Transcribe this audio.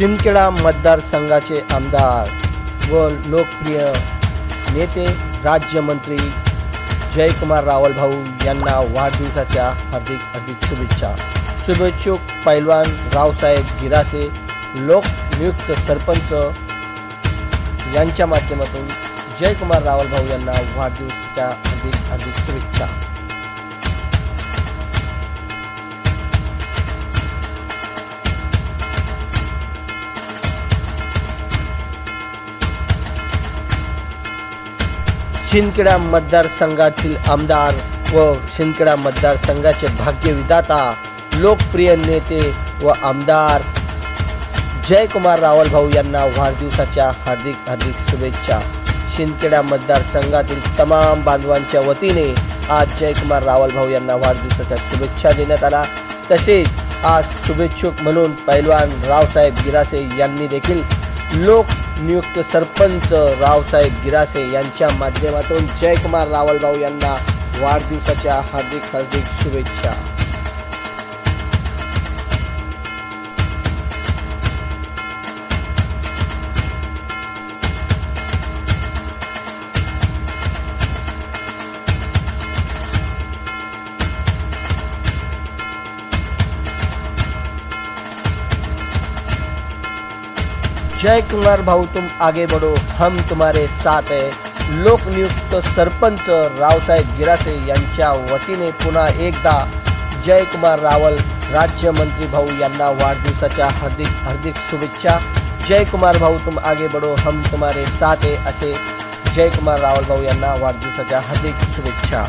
शिंदखेडा मतदारसंघाचे आमदार व लोकप्रिय नेते राज्यमंत्री जयकुमार रावल भाऊ यांना वाढदिवसाच्या हार्दिक हार्दिक शुभेच्छा. शुभेच्छुक पैलवान रावसाहेब गिरासे लोकनियुक्त सरपंच यांच्या माध्यमातून जयकुमार रावल भाऊ यांना वाढदिवसाच्या हार्दिक हार्दिक शुभेच्छा. शिंदखेडा मतदारसंघातील आमदार व शिंदखेडा मतदारसंघाचे भाग्यविधाता लोकप्रिय नेते व आमदार जयकुमार रावल भाऊ यांना वाढदिवसाच्या हार्दिक हार्दिक शुभेच्छा. शिंदखेडा मतदारसंघातील तमाम बांधवांच्या वतीने आज जयकुमार रावल भाऊ यांना वाढदिवसाच्या शुभेच्छा देण्यात आला तसेच आज शुभेच्छुक म्हणून पैलवान रावसाहेब गिरासे यांनी देखील लोकनियुक्त सरपंच रावसाहेब गिरासे यांच्या माध्यमातून जयकुमार रावलभाऊ यांना वाढदिवसाच्या हार्दिक हार्दिक शुभेच्छा. जय कुमार भाऊ तुम आगे बढ़ो हम तुम्हारे साथ है। लोकनियुक्त सरपंच रावसाहेब गिरासे यांच्या वतीने पुन्हा एकदा जयकुमार रावल राज्यमंत्री भाऊ यांना वाढदिवसाच्या हार्दिक हार्दिक शुभेच्छा। जयकुमार भाऊ तुम आगे बढ़ो हम तुम्हारे साथ आहे असे जयकुमार रावल भाऊ यांना वाढदिवसाच्या हार्दिक शुभेच्छा।